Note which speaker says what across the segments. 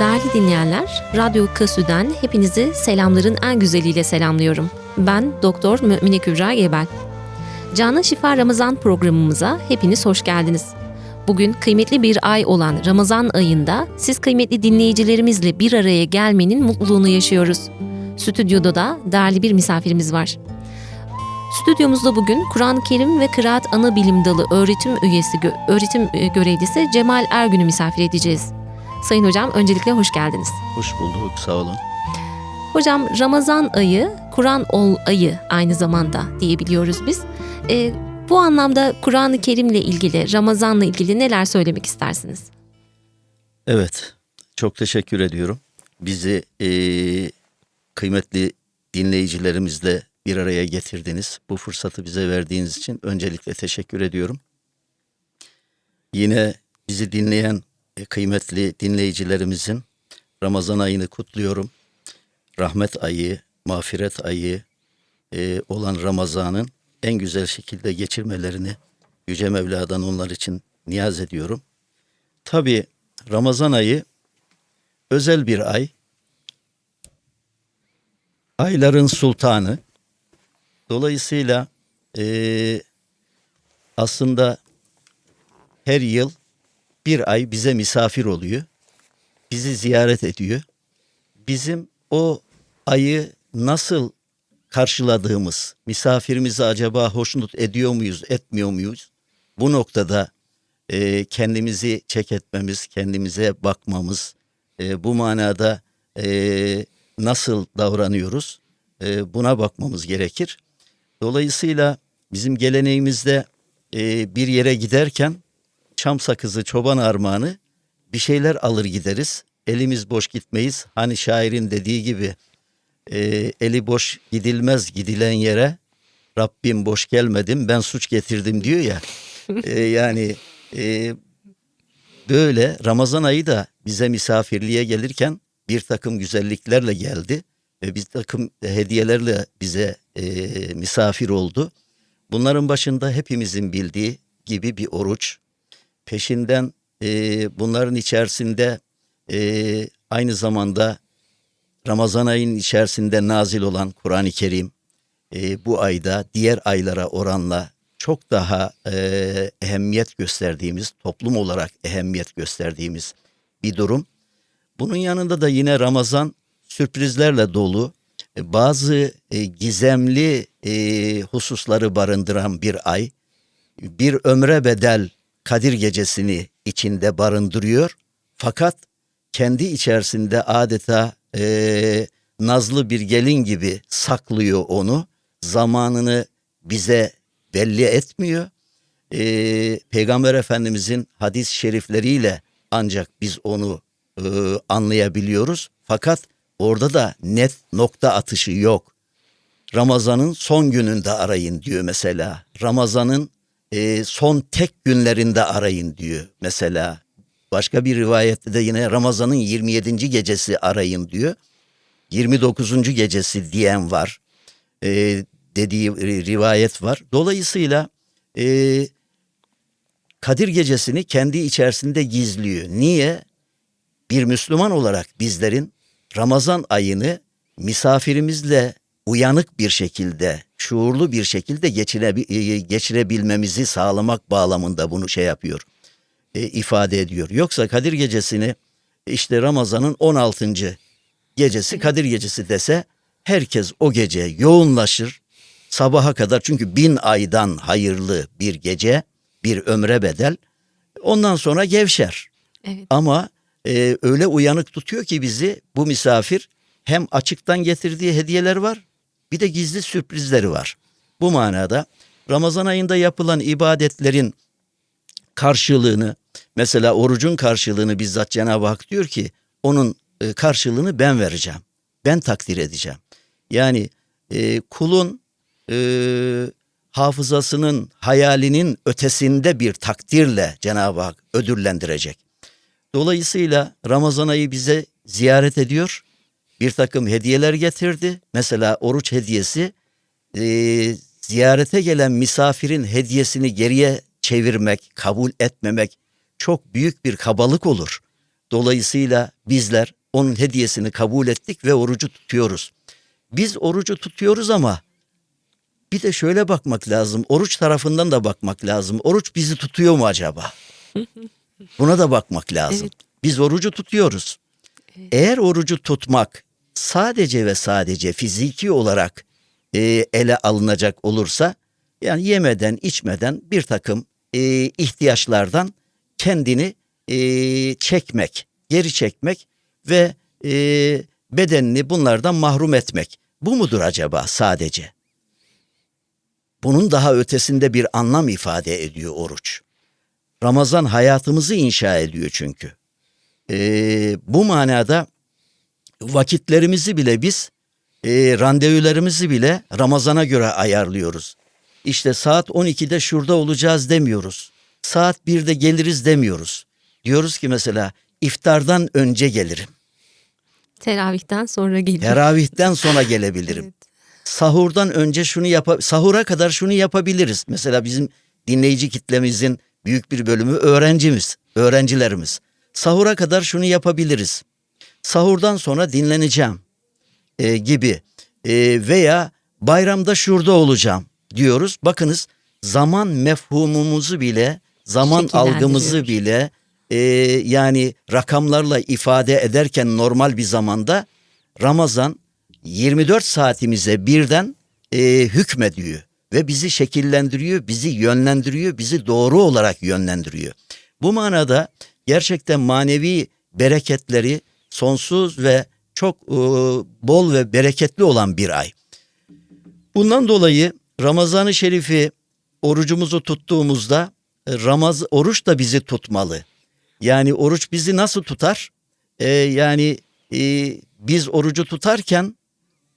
Speaker 1: Değerli dinleyenler, Radyo Kasü'den hepinizi selamların en güzeliyle selamlıyorum. Ben Doktor Mümine Kübra Gebel. Canlı Şifa Ramazan programımıza hepiniz hoş geldiniz. Bugün kıymetli bir ay olan Ramazan ayında siz kıymetli dinleyicilerimizle bir araya gelmenin mutluluğunu yaşıyoruz. Stüdyoda da değerli bir misafirimiz var. Stüdyomuzda bugün Kur'an-ı Kerim ve Kıraat Ana Bilim Dalı öğretim üyesi, öğretim e, görevlisi Cemal Ergün'ü misafir edeceğiz. Sayın hocam öncelikle hoş geldiniz.
Speaker 2: Hoş bulduk, sağ olun.
Speaker 1: Hocam Ramazan ayı Kur'an ol ayı aynı zamanda diyebiliyoruz biz. E, bu anlamda Kur'an-ı Kerim'le ilgili, Ramazan'la ilgili neler söylemek istersiniz?
Speaker 2: Evet, çok teşekkür ediyorum. Bizi eee, kıymetli dinleyicilerimizle bir araya getirdiniz. Bu fırsatı bize verdiğiniz için öncelikle teşekkür ediyorum. Yine bizi dinleyen e, kıymetli dinleyicilerimizin Ramazan ayını kutluyorum. Rahmet ayı, mağfiret ayı e, olan Ramazan'ın en güzel şekilde geçirmelerini Yüce Mevla'dan onlar için niyaz ediyorum. Tabii Ramazan ayı özel bir ay. Ayların sultanı. Dolayısıyla eee, aslında her yıl bir ay bize misafir oluyor. Bizi ziyaret ediyor. Bizim o ayı nasıl karşıladığımız, misafirimizi acaba hoşnut ediyor muyuz, etmiyor muyuz? Bu noktada e, kendimizi çek etmemiz, kendimize bakmamız, e, bu manada e, nasıl davranıyoruz e, buna bakmamız gerekir. Dolayısıyla bizim geleneğimizde e, bir yere giderken çam sakızı, çoban armağanı bir şeyler alır gideriz. Elimiz boş gitmeyiz. Hani şairin dediği gibi e, eli boş gidilmez gidilen yere Rabbim boş gelmedim ben suç getirdim diyor ya. E, yani e, böyle Ramazan ayı da bize misafirliğe gelirken bir takım güzelliklerle geldi ve bir takım hediyelerle bize e, misafir oldu. Bunların başında hepimizin bildiği gibi bir oruç. Peşinden e, bunların içerisinde e, aynı zamanda Ramazan ayının içerisinde nazil olan Kur'an-ı Kerim e, bu ayda diğer aylara oranla çok daha e, ehemmiyet gösterdiğimiz, toplum olarak ehemmiyet gösterdiğimiz bir durum. Bunun yanında da yine Ramazan sürprizlerle dolu, e, bazı e, gizemli e, hususları barındıran bir ay. Bir ömre bedel Kadir gecesini içinde barındırıyor. Fakat kendi içerisinde adeta e, nazlı bir gelin gibi saklıyor onu. Zamanını bize belli etmiyor. E, Peygamber Efendimizin hadis-i şerifleriyle ancak biz onu e, anlayabiliyoruz. Fakat orada da net nokta atışı yok. Ramazan'ın son gününde arayın diyor mesela. Ramazan'ın e, son tek günlerinde arayın diyor mesela. Başka bir rivayette de yine Ramazan'ın 27. gecesi arayın diyor. 29. gecesi diyen var. E, dediği rivayet var. Dolayısıyla e, Kadir gecesini kendi içerisinde gizliyor. Niye? Bir Müslüman olarak bizlerin Ramazan ayını misafirimizle uyanık bir şekilde, şuurlu bir şekilde geçirebi- e, geçirebilmemizi sağlamak bağlamında bunu şey yapıyor, e, ifade ediyor. Yoksa Kadir Gecesi'ni işte Ramazan'ın 16. gecesi Kadir Gecesi dese herkes o gece yoğunlaşır sabaha kadar çünkü bin aydan hayırlı bir gece bir ömre bedel ondan sonra gevşer.
Speaker 1: Evet.
Speaker 2: Ama e, öyle uyanık tutuyor ki bizi bu misafir hem açıktan getirdiği hediyeler var bir de gizli sürprizleri var. Bu manada Ramazan ayında yapılan ibadetlerin karşılığını mesela orucun karşılığını bizzat Cenab-ı Hak diyor ki onun e, karşılığını ben vereceğim. Ben takdir edeceğim. Yani e, kulun e, hafızasının, hayalinin ötesinde bir takdirle Cenab-ı Hak ödüllendirecek. Dolayısıyla Ramazan ayı bize ziyaret ediyor. Bir takım hediyeler getirdi. Mesela oruç hediyesi e, ziyarete gelen misafirin hediyesini geriye çevirmek, kabul etmemek çok büyük bir kabalık olur. Dolayısıyla bizler onun hediyesini kabul ettik ve orucu tutuyoruz. Biz orucu tutuyoruz ama bir de şöyle bakmak lazım. Oruç tarafından da bakmak lazım. Oruç bizi tutuyor mu acaba? Buna da bakmak lazım.
Speaker 1: Evet.
Speaker 2: Biz orucu tutuyoruz. Eğer orucu tutmak sadece ve sadece fiziki olarak e, ele alınacak olursa yani yemeden içmeden bir takım e, ihtiyaçlardan kendini e, çekmek, geri çekmek ve e, bedenini bunlardan mahrum etmek. Bu mudur acaba sadece? Bunun daha ötesinde bir anlam ifade ediyor oruç. Ramazan hayatımızı inşa ediyor çünkü. Ee, bu manada vakitlerimizi bile biz, e, randevularımızı bile Ramazan'a göre ayarlıyoruz. İşte saat 12'de şurada olacağız demiyoruz. Saat 1'de geliriz demiyoruz. Diyoruz ki mesela iftardan önce gelirim.
Speaker 1: Teravihten sonra geliyor.
Speaker 2: Teravihten sonra gelebilirim.
Speaker 1: Evet.
Speaker 2: Sahurdan önce şunu yap sahura kadar şunu yapabiliriz. Mesela bizim dinleyici kitlemizin büyük bir bölümü öğrencimiz, öğrencilerimiz. Sahura kadar şunu yapabiliriz. Sahurdan sonra dinleneceğim e, gibi E, veya bayramda şurada olacağım diyoruz. Bakınız zaman mefhumumuzu bile, zaman algımızı bile e, yani rakamlarla ifade ederken normal bir zamanda Ramazan 24 saatimize birden e, hükmediyor ve bizi şekillendiriyor, bizi yönlendiriyor, bizi doğru olarak yönlendiriyor. Bu manada gerçekten manevi bereketleri sonsuz ve çok e, bol ve bereketli olan bir ay. Bundan dolayı Ramazan-ı Şerif'i orucumuzu tuttuğumuzda e, Ramaz oruç da bizi tutmalı. Yani oruç bizi nasıl tutar? E, yani e, biz orucu tutarken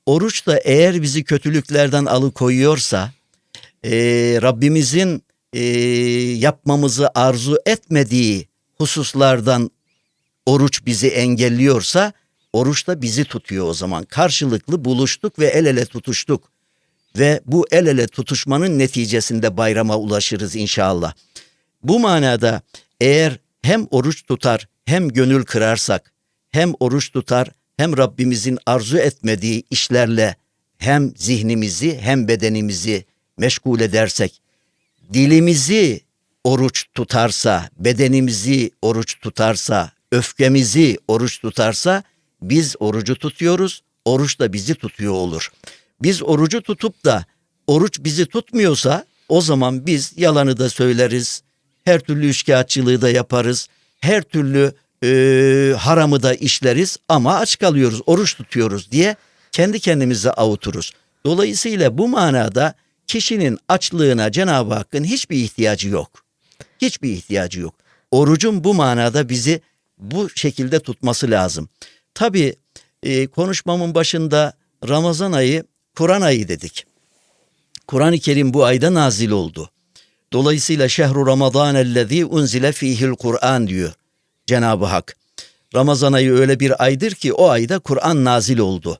Speaker 2: oruç da eğer bizi kötülüklerden alıkoyuyorsa, e, Rabbimizin e, yapmamızı arzu etmediği hususlardan oruç bizi engelliyorsa, oruç da bizi tutuyor o zaman. Karşılıklı buluştuk ve el ele tutuştuk. Ve bu el ele tutuşmanın neticesinde bayrama ulaşırız inşallah. Bu manada eğer hem oruç tutar hem gönül kırarsak, hem oruç tutar hem Rabbimizin arzu etmediği işlerle hem zihnimizi hem bedenimizi meşgul edersek, dilimizi oruç tutarsa, bedenimizi oruç tutarsa, öfkemizi oruç tutarsa biz orucu tutuyoruz, oruç da bizi tutuyor olur. Biz orucu tutup da oruç bizi tutmuyorsa o zaman biz yalanı da söyleriz, her türlü üçkağıtçılığı da yaparız, her türlü e, haramı da işleriz ama aç kalıyoruz, oruç tutuyoruz diye kendi kendimize avuturuz. Dolayısıyla bu manada kişinin açlığına Cenab-ı Hakk'ın hiçbir ihtiyacı yok. Hiçbir ihtiyacı yok. Orucun bu manada bizi bu şekilde tutması lazım. Tabii e, konuşmamın başında Ramazan ayı Kur'an ayı dedik. Kur'an-ı Kerim bu ayda nazil oldu. Dolayısıyla şehru Ramazan ellezî unzile fihil Kur'an diyor Cenab-ı Hak. Ramazan ayı öyle bir aydır ki o ayda Kur'an nazil oldu.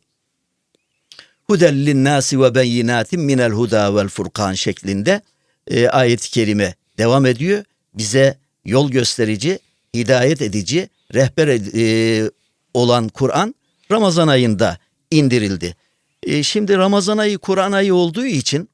Speaker 2: Hudellin nasi ve beyinatin minel huda vel furkan şeklinde e, ayet-i kerime devam ediyor. Bize yol gösterici, hidayet edici, rehber e, olan Kur'an Ramazan ayında indirildi. E, şimdi Ramazan ayı Kur'an ayı olduğu için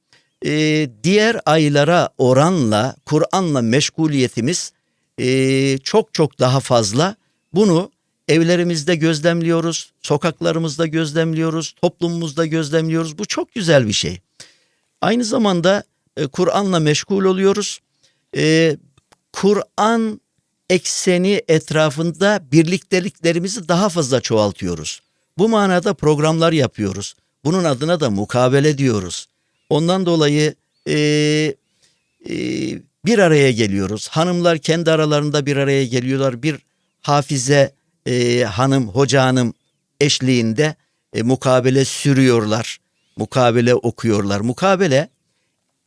Speaker 2: e, diğer aylara oranla Kur'an'la meşguliyetimiz e, çok çok daha fazla. Bunu evlerimizde gözlemliyoruz, sokaklarımızda gözlemliyoruz, toplumumuzda gözlemliyoruz. Bu çok güzel bir şey. Aynı zamanda e, Kur'an'la meşgul oluyoruz. E, Kur'an ekseni etrafında birlikteliklerimizi daha fazla çoğaltıyoruz. Bu manada programlar yapıyoruz. Bunun adına da mukabele diyoruz. Ondan dolayı e, e, bir araya geliyoruz. Hanımlar kendi aralarında bir araya geliyorlar. Bir hafize e, hanım, hoca hanım eşliğinde e, mukabele sürüyorlar. Mukabele okuyorlar. Mukabele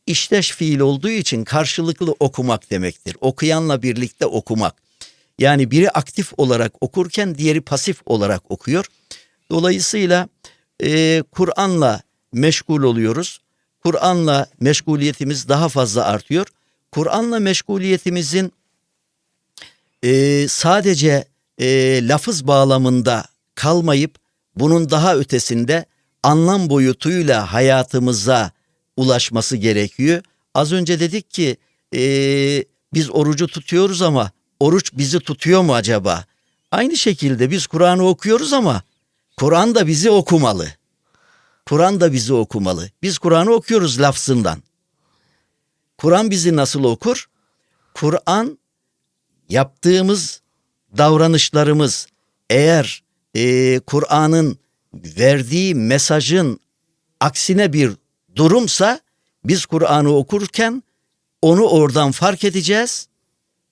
Speaker 2: işteş fiil olduğu için karşılıklı okumak demektir. Okuyanla birlikte okumak. Yani biri aktif olarak okurken diğeri pasif olarak okuyor. Dolayısıyla e, Kur'an'la meşgul oluyoruz. Kur'an'la meşguliyetimiz daha fazla artıyor. Kur'an'la meşguliyetimizin e, sadece e, lafız bağlamında kalmayıp bunun daha ötesinde anlam boyutuyla hayatımıza ulaşması gerekiyor. Az önce dedik ki e, biz orucu tutuyoruz ama oruç bizi tutuyor mu acaba? Aynı şekilde biz Kur'an'ı okuyoruz ama Kur'an da bizi okumalı. Kur'an da bizi okumalı. Biz Kur'an'ı okuyoruz lafzından. Kur'an bizi nasıl okur? Kur'an yaptığımız davranışlarımız eğer e, Kur'an'ın verdiği mesajın aksine bir durumsa biz Kur'an'ı okurken onu oradan fark edeceğiz.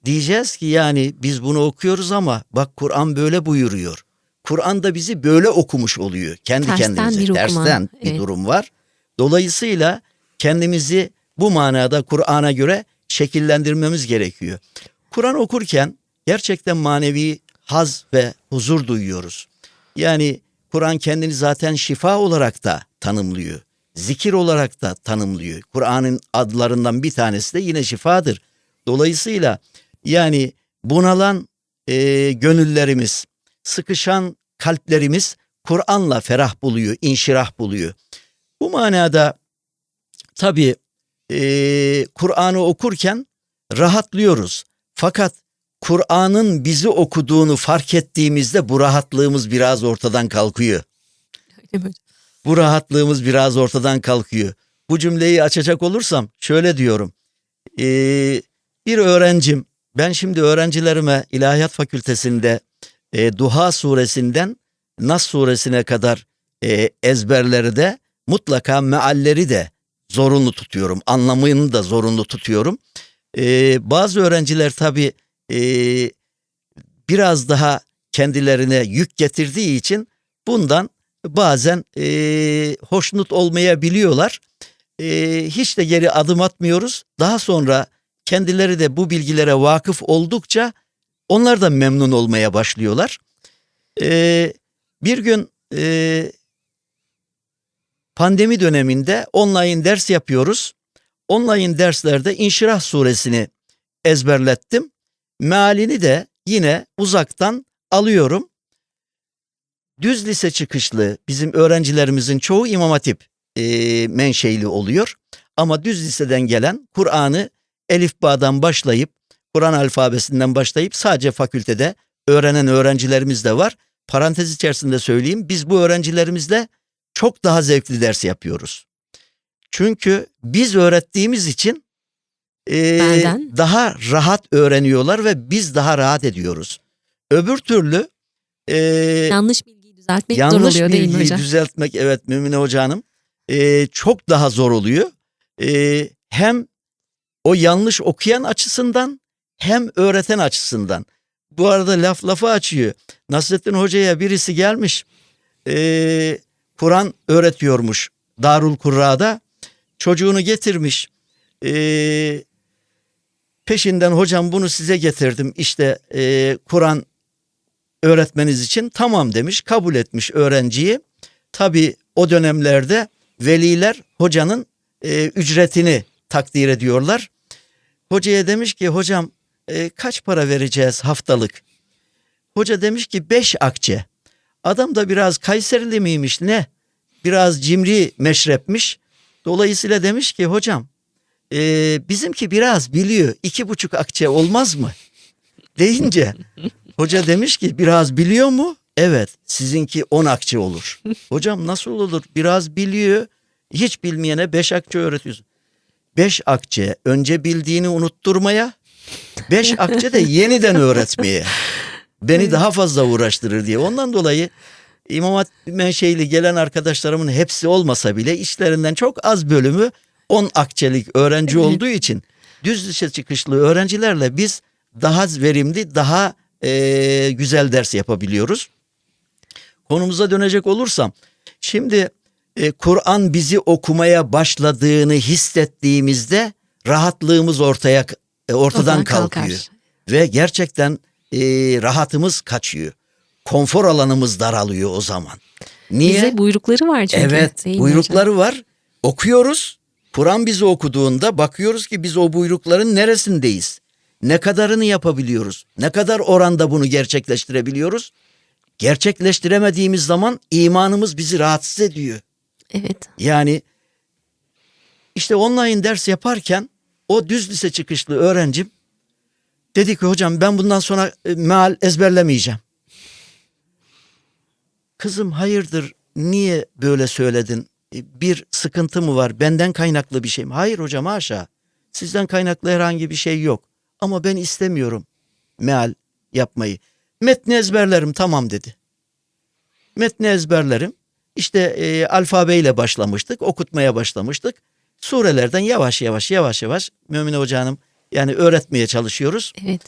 Speaker 2: Diyeceğiz ki yani biz bunu okuyoruz ama bak Kur'an böyle buyuruyor. Kur'an da bizi böyle okumuş oluyor. Kendi
Speaker 1: Tersten
Speaker 2: kendimize
Speaker 1: bir
Speaker 2: tersten bir
Speaker 1: evet.
Speaker 2: durum var. Dolayısıyla kendimizi bu manada Kur'an'a göre şekillendirmemiz gerekiyor. Kur'an okurken gerçekten manevi haz ve huzur duyuyoruz. Yani Kur'an kendini zaten şifa olarak da tanımlıyor. Zikir olarak da tanımlıyor. Kur'an'ın adlarından bir tanesi de yine şifadır. Dolayısıyla yani bunalan e, gönüllerimiz, sıkışan kalplerimiz Kur'an'la ferah buluyor, inşirah buluyor. Bu manada tabii e, Kur'an'ı okurken rahatlıyoruz. Fakat Kur'an'ın bizi okuduğunu fark ettiğimizde bu rahatlığımız biraz ortadan kalkıyor. Bu rahatlığımız biraz ortadan kalkıyor. Bu cümleyi açacak olursam şöyle diyorum. Ee, bir öğrencim, ben şimdi öğrencilerime İlahiyat Fakültesinde e, Duha suresinden Nas suresine kadar e, ezberleri de mutlaka mealleri de zorunlu tutuyorum. Anlamını da zorunlu tutuyorum. Ee, bazı öğrenciler tabii e, biraz daha kendilerine yük getirdiği için bundan bazen e, hoşnut olmayabiliyorlar. E, hiç de geri adım atmıyoruz. Daha sonra kendileri de bu bilgilere vakıf oldukça onlar da memnun olmaya başlıyorlar. E, bir gün e, pandemi döneminde online ders yapıyoruz. Online derslerde İnşirah suresini ezberlettim. Mealini de yine uzaktan alıyorum. Düz lise çıkışlı bizim öğrencilerimizin çoğu İmam Hatip e, menşeili oluyor. Ama düz liseden gelen Kur'an'ı Elif Bağ'dan başlayıp Kur'an alfabesinden başlayıp sadece fakültede öğrenen öğrencilerimiz de var. Parantez içerisinde söyleyeyim biz bu öğrencilerimizle çok daha zevkli ders yapıyoruz. Çünkü biz öğrettiğimiz için e,
Speaker 1: Benden.
Speaker 2: daha rahat öğreniyorlar ve biz daha rahat ediyoruz. Öbür türlü e,
Speaker 1: Yanlış bilgiyi düzeltmek zor
Speaker 2: yanlış
Speaker 1: oluyor değil mi
Speaker 2: bilgiyi
Speaker 1: hocam?
Speaker 2: düzeltmek evet Mümine Hoca Hanım e, çok daha zor oluyor. E, hem o yanlış okuyan açısından hem öğreten açısından. Bu arada laf lafı açıyor. Nasrettin Hoca'ya birisi gelmiş. e, Kur'an öğretiyormuş Darul Kurra'da. Çocuğunu getirmiş. E, peşinden hocam bunu size getirdim. İşte e, Kur'an öğretmeniz için tamam demiş. Kabul etmiş öğrenciyi. Tabi o dönemlerde veliler hocanın e, ücretini takdir ediyorlar. Hocaya demiş ki hocam e, kaç para vereceğiz haftalık? Hoca demiş ki beş akçe. Adam da biraz Kayserili miymiş ne? Biraz cimri meşrepmiş. Dolayısıyla demiş ki hocam e, bizimki biraz biliyor. iki buçuk akçe olmaz mı? Deyince hoca demiş ki biraz biliyor mu? Evet sizinki on akçe olur. Hocam nasıl olur? Biraz biliyor. Hiç bilmeyene beş akçe öğretiyorsun. Beş akçe önce bildiğini unutturmaya, beş akçe de yeniden öğretmeye. Beni daha fazla uğraştırır diye. Ondan dolayı İmam Hatip menşeili gelen arkadaşlarımın hepsi olmasa bile işlerinden çok az bölümü 10 akçelik öğrenci
Speaker 1: Evet.
Speaker 2: olduğu için düz lise çıkışlı öğrencilerle biz daha verimli, daha eee, güzel ders yapabiliyoruz. Konumuza dönecek olursam, şimdi e, Kur'an bizi okumaya başladığını hissettiğimizde rahatlığımız ortaya e, ortadan kalkıyor
Speaker 1: kalkar.
Speaker 2: ve gerçekten e, rahatımız kaçıyor. Konfor alanımız daralıyor o zaman. Niye?
Speaker 1: Bize buyrukları var çünkü.
Speaker 2: evet,
Speaker 1: hocam?
Speaker 2: buyrukları var. Okuyoruz. Kur'an bizi okuduğunda bakıyoruz ki biz o buyrukların neresindeyiz? Ne kadarını yapabiliyoruz? Ne kadar oranda bunu gerçekleştirebiliyoruz? Gerçekleştiremediğimiz zaman imanımız bizi rahatsız ediyor.
Speaker 1: Evet.
Speaker 2: Yani işte online ders yaparken o düz lise çıkışlı öğrencim dedi ki hocam ben bundan sonra e, meal ezberlemeyeceğim. Kızım hayırdır niye böyle söyledin? E, Bir sıkıntı mı var? Benden kaynaklı bir şey mi? Hayır hocam haşa. Sizden kaynaklı herhangi bir şey yok. Ama ben istemiyorum meal yapmayı. Metni ezberlerim tamam dedi. Metni ezberlerim. İşte e, alfabeyle başlamıştık, okutmaya başlamıştık. Surelerden yavaş yavaş yavaş yavaş Mümin Hoca Hanım yani öğretmeye çalışıyoruz.
Speaker 1: Evet.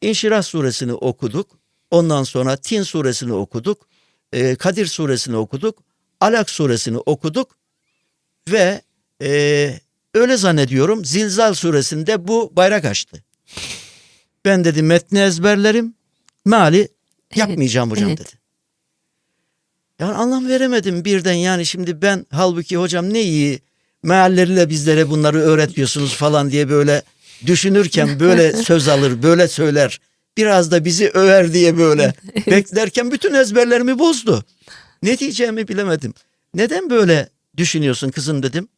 Speaker 2: İnşirah suresini okuduk. Ondan sonra Tin suresini okuduk. e, Kadir suresini okuduk. Alak suresini okuduk. Ve e, öyle zannediyorum Zilzal suresinde bu bayrak açtı. Ben dedi metni ezberlerim. Meali yapmayacağım hocam
Speaker 1: evet.
Speaker 2: dedi. Yani anlam veremedim birden yani şimdi ben halbuki hocam ne iyi mealleriyle bizlere bunları öğretiyorsunuz falan diye böyle düşünürken böyle söz alır böyle söyler biraz da bizi över diye böyle beklerken bütün ezberlerimi bozdu. Ne diyeceğimi bilemedim. Neden böyle düşünüyorsun kızım dedim.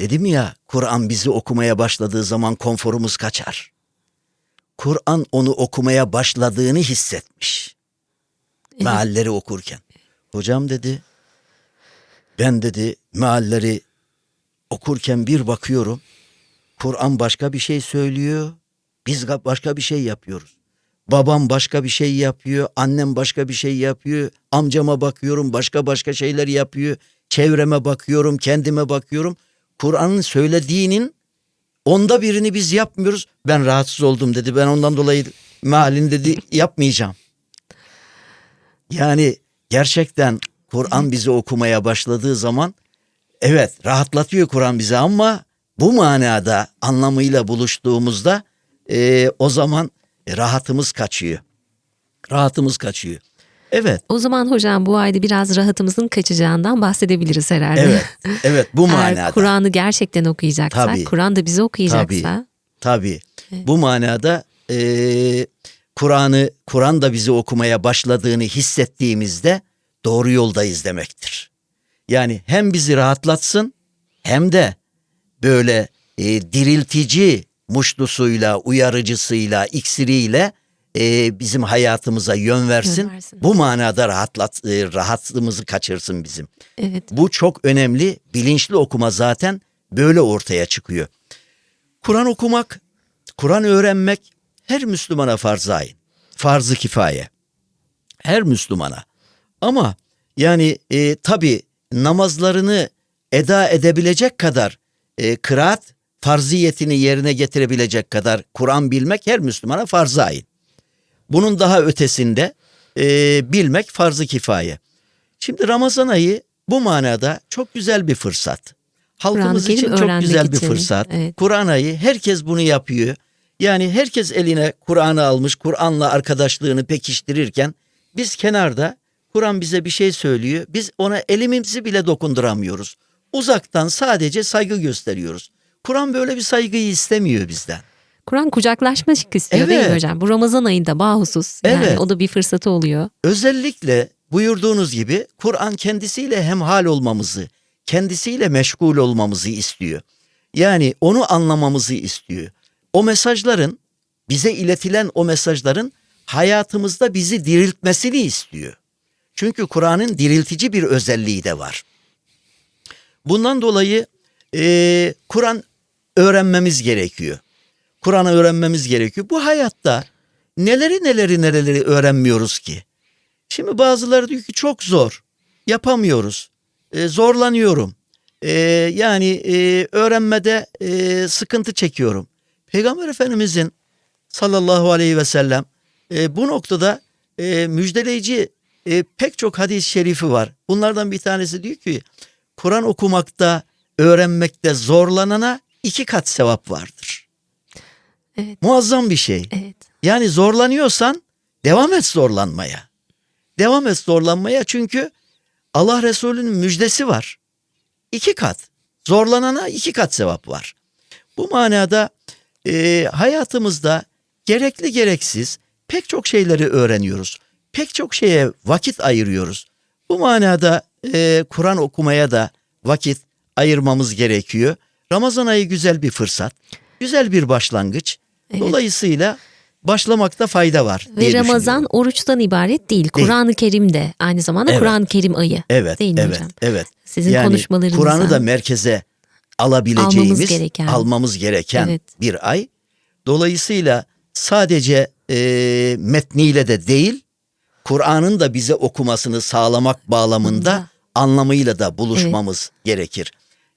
Speaker 2: Dedim ya Kur'an bizi okumaya başladığı zaman konforumuz kaçar. Kur'an onu okumaya başladığını hissetmiş mealleri okurken. Hocam dedi ben dedi mealleri okurken bir bakıyorum Kur'an başka bir şey söylüyor biz başka bir şey yapıyoruz. Babam başka bir şey yapıyor, annem başka bir şey yapıyor, amcama bakıyorum başka başka şeyler yapıyor, çevreme bakıyorum, kendime bakıyorum. Kur'an'ın söylediğinin onda birini biz yapmıyoruz. Ben rahatsız oldum dedi. Ben ondan dolayı mealini dedi yapmayacağım. Yani gerçekten Kur'an bizi okumaya başladığı zaman evet rahatlatıyor Kur'an bizi ama bu manada anlamıyla buluştuğumuzda e, o zaman rahatımız kaçıyor. Rahatımız kaçıyor. Evet,
Speaker 1: O zaman hocam bu ayda biraz rahatımızın kaçacağından bahsedebiliriz herhalde.
Speaker 2: evet, evet bu
Speaker 1: Eğer
Speaker 2: manada.
Speaker 1: Kur'an'ı gerçekten okuyacaksak,
Speaker 2: Tabii.
Speaker 1: Kur'an da bizi okuyacaksa.
Speaker 2: Tabii. Bu manada e, Kur'an'ı Kur'an da bizi okumaya başladığını hissettiğimizde doğru yoldayız demektir. Yani hem bizi rahatlatsın hem de böyle e, diriltici muşlusuyla, uyarıcısıyla, iksiriyle e, bizim hayatımıza yön versin.
Speaker 1: Yön versin.
Speaker 2: Bu manada rahatlat, e, rahatlığımızı kaçırsın bizim.
Speaker 1: Evet.
Speaker 2: Bu çok önemli. Bilinçli okuma zaten böyle ortaya çıkıyor. Kur'an okumak, Kur'an öğrenmek her Müslümana farz ayın. Farz-ı kifaye. Her Müslümana. Ama yani e, tabi namazlarını eda edebilecek kadar e, kıraat farziyetini yerine getirebilecek kadar Kur'an bilmek her Müslümana farz ayın. Bunun daha ötesinde e, bilmek farz-ı kifaye. Şimdi Ramazan ayı bu manada çok güzel bir fırsat. Halkımız için çok güzel bir
Speaker 1: için,
Speaker 2: fırsat.
Speaker 1: evet.
Speaker 2: Kur'an ayı herkes bunu yapıyor. Yani herkes eline Kur'an'ı almış, Kur'an'la arkadaşlığını pekiştirirken biz kenarda Kur'an bize bir şey söylüyor. Biz ona elimizi bile dokunduramıyoruz. Uzaktan sadece saygı gösteriyoruz. Kur'an böyle bir saygıyı istemiyor bizden.
Speaker 1: Kur'an kucaklaşmak istiyor değil mi
Speaker 2: Evet.
Speaker 1: hocam? Bu Ramazan ayında bahusus. Yani
Speaker 2: Evet.
Speaker 1: o da bir fırsatı oluyor.
Speaker 2: Özellikle buyurduğunuz gibi Kur'an kendisiyle hemhal olmamızı, kendisiyle meşgul olmamızı istiyor. Yani onu anlamamızı istiyor. O mesajların, bize iletilen o mesajların hayatımızda bizi diriltmesini istiyor. Çünkü Kur'an'ın diriltici bir özelliği de var. Bundan dolayı eee, Kur'an öğrenmemiz gerekiyor. Kur'an'ı öğrenmemiz gerekiyor. Bu hayatta neleri neleri nereleri öğrenmiyoruz ki? Şimdi bazıları diyor ki çok zor. Yapamıyoruz. E, zorlanıyorum. E, yani e, öğrenmede e, sıkıntı çekiyorum. Peygamber Efendimizin sallallahu aleyhi ve sellem e, bu noktada e, müjdeleyici e, pek çok hadis-i şerifi var. Bunlardan bir tanesi diyor ki Kur'an okumakta, öğrenmekte zorlanana iki kat sevap vardır.
Speaker 1: Evet.
Speaker 2: Muazzam bir şey.
Speaker 1: Evet.
Speaker 2: Yani zorlanıyorsan devam et zorlanmaya. Devam et zorlanmaya çünkü Allah Resulü'nün müjdesi var. İki kat. Zorlanana iki kat sevap var. Bu manada e, hayatımızda gerekli gereksiz pek çok şeyleri öğreniyoruz. Pek çok şeye vakit ayırıyoruz. Bu manada e, Kur'an okumaya da vakit ayırmamız gerekiyor. Ramazan ayı güzel bir fırsat, güzel bir başlangıç.
Speaker 1: Evet.
Speaker 2: Dolayısıyla başlamakta fayda var.
Speaker 1: Ve Ramazan oruçtan ibaret değil. Kur'an-ı Kerim de aynı zamanda
Speaker 2: Evet.
Speaker 1: Kur'an-ı Kerim ayı.
Speaker 2: Evet,
Speaker 1: Değil mi
Speaker 2: evet,
Speaker 1: hocam?
Speaker 2: evet.
Speaker 1: Sizin
Speaker 2: yani
Speaker 1: konuşmalarınızdan.
Speaker 2: Kur'an'ı da merkeze alabileceğimiz,
Speaker 1: Almamız gereken.
Speaker 2: almamız gereken
Speaker 1: Evet.
Speaker 2: bir ay. Dolayısıyla sadece e, metniyle de değil, Kur'an'ın da bize okumasını sağlamak bağlamında
Speaker 1: Da.
Speaker 2: anlamıyla da buluşmamız gerekir.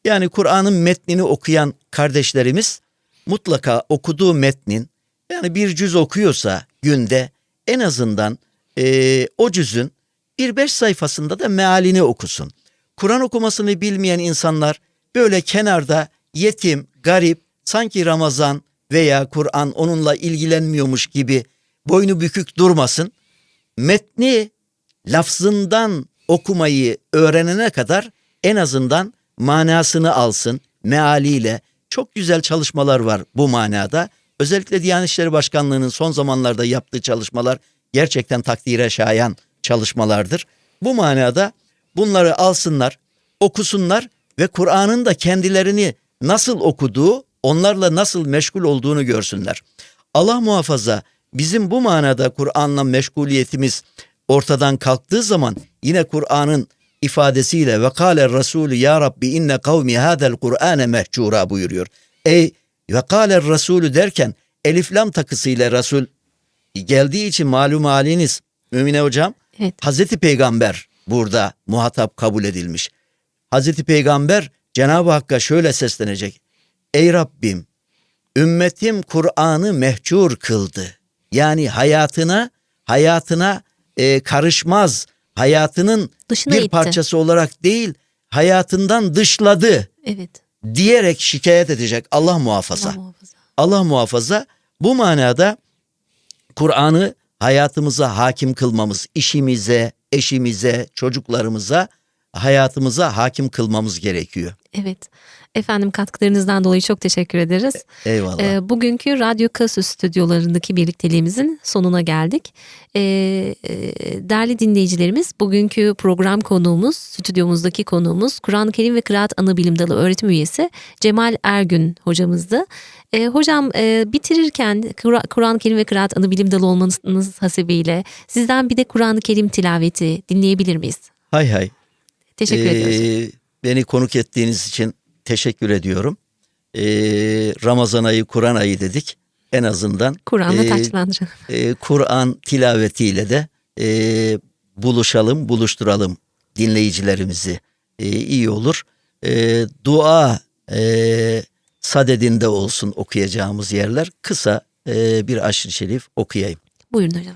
Speaker 2: Yani Kur'an'ın metnini okuyan kardeşlerimiz mutlaka okuduğu metnin yani bir cüz okuyorsa günde en azından e, o cüzün bir beş sayfasında da mealini okusun. Kur'an okumasını bilmeyen insanlar böyle kenarda yetim, garip, sanki Ramazan veya Kur'an onunla ilgilenmiyormuş gibi boynu bükük durmasın. Metni lafzından okumayı öğrenene kadar en azından manasını alsın mealiyle. Çok güzel çalışmalar var bu manada. Özellikle Diyanet İşleri Başkanlığı'nın son zamanlarda yaptığı çalışmalar gerçekten takdire şayan çalışmalardır. Bu manada bunları alsınlar, okusunlar ve Kur'an'ın da kendilerini nasıl okuduğu, onlarla nasıl meşgul olduğunu görsünler. Allah muhafaza bizim bu manada Kur'an'la meşguliyetimiz ortadan kalktığı zaman yine Kur'an'ın ifadesiyle ve kâle Resulü ya Rabbi inne kavmi hadel Kur'ane mehcura buyuruyor. Ey ve kâle Resulü derken elif lam takısıyla Resul geldiği için malum haliniz Mümine hocam
Speaker 1: Evet.
Speaker 2: Hazreti Peygamber burada muhatap kabul edilmiş. Hazreti Peygamber Cenab-ı Hakk'a şöyle seslenecek. Ey Rabbim ümmetim Kur'an'ı mehcur kıldı. Yani hayatına hayatına e, karışmaz. Hayatının
Speaker 1: Dışına
Speaker 2: bir
Speaker 1: itti.
Speaker 2: parçası olarak değil hayatından dışladı
Speaker 1: Evet.
Speaker 2: diyerek şikayet edecek Allah muhafaza.
Speaker 1: Allah muhafaza.
Speaker 2: Allah muhafaza bu manada Kur'an'ı hayatımıza hakim kılmamız, işimize, eşimize, çocuklarımıza, hayatımıza hakim kılmamız gerekiyor.
Speaker 1: Evet. Efendim katkılarınızdan dolayı çok teşekkür ederiz.
Speaker 2: Eyvallah.
Speaker 1: Ee, bugünkü Radyo Kasu stüdyolarındaki birlikteliğimizin sonuna geldik. Ee, e, değerli dinleyicilerimiz, bugünkü program konuğumuz, stüdyomuzdaki konuğumuz Kur'an-ı Kerim ve Kıraat Anabilim Dalı öğretim üyesi Cemal Ergün hocamızdı. Ee, hocam e, bitirirken Kur- Kur'an-ı Kerim ve Kıraat Anabilim Dalı olmanız hasebiyle sizden bir de Kur'an-ı Kerim tilaveti dinleyebilir miyiz?
Speaker 2: hay hay.
Speaker 1: Teşekkür ediyoruz.
Speaker 2: Ee, beni konuk ettiğiniz için teşekkür ediyorum. Ee, Ramazan ayı, Kur'an ayı dedik. En azından
Speaker 1: Kur'an'la
Speaker 2: e,
Speaker 1: taçlandırın.
Speaker 2: e, Kur'an tilavetiyle de e, buluşalım, buluşturalım dinleyicilerimizi. E, iyi olur. E, dua e, sadedinde olsun okuyacağımız yerler. Kısa e, bir aşırı şerif okuyayım.
Speaker 1: Buyurun hocam.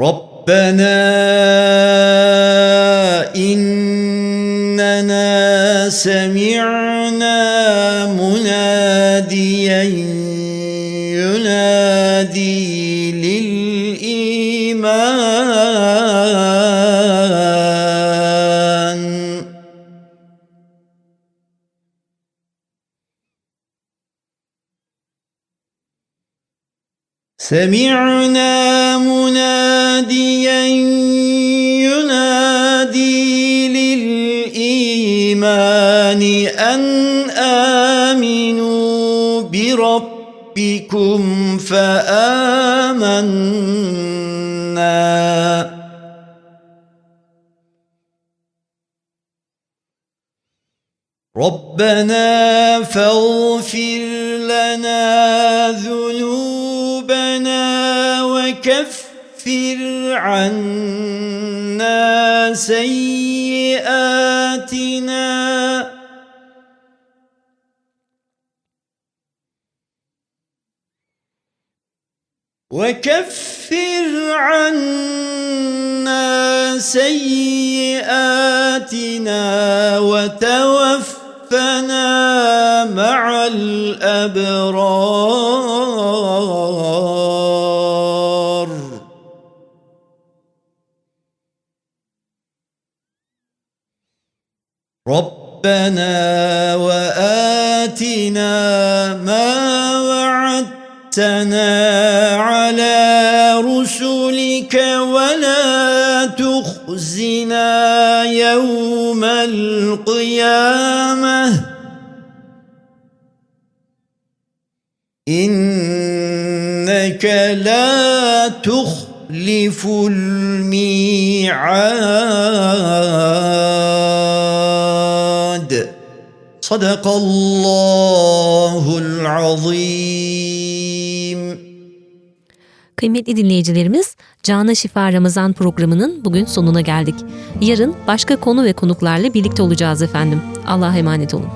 Speaker 2: ربنا إننا سمعنا مناديا ينادي للإيمان. سمعنا مناديا ينادي للإيمان أن آمنوا بربكم فآمنا. ربنا فاغفر لنا ذنوبنا وكفر يكفر عنا سيئاتنا. وكفر عنا سيئاتنا وتوفنا مع الأبرار. ربنا وآتنا ما وعدتنا على رسلك ولا تخزنا يوم القيامة. إنك لا تخلف الميعاد. صدق الله العظيم
Speaker 1: Kıymetli dinleyicilerimiz, Cana Şifa Ramazan programının bugün sonuna geldik. Yarın başka konu ve konuklarla birlikte olacağız efendim. Allah'a emanet olun.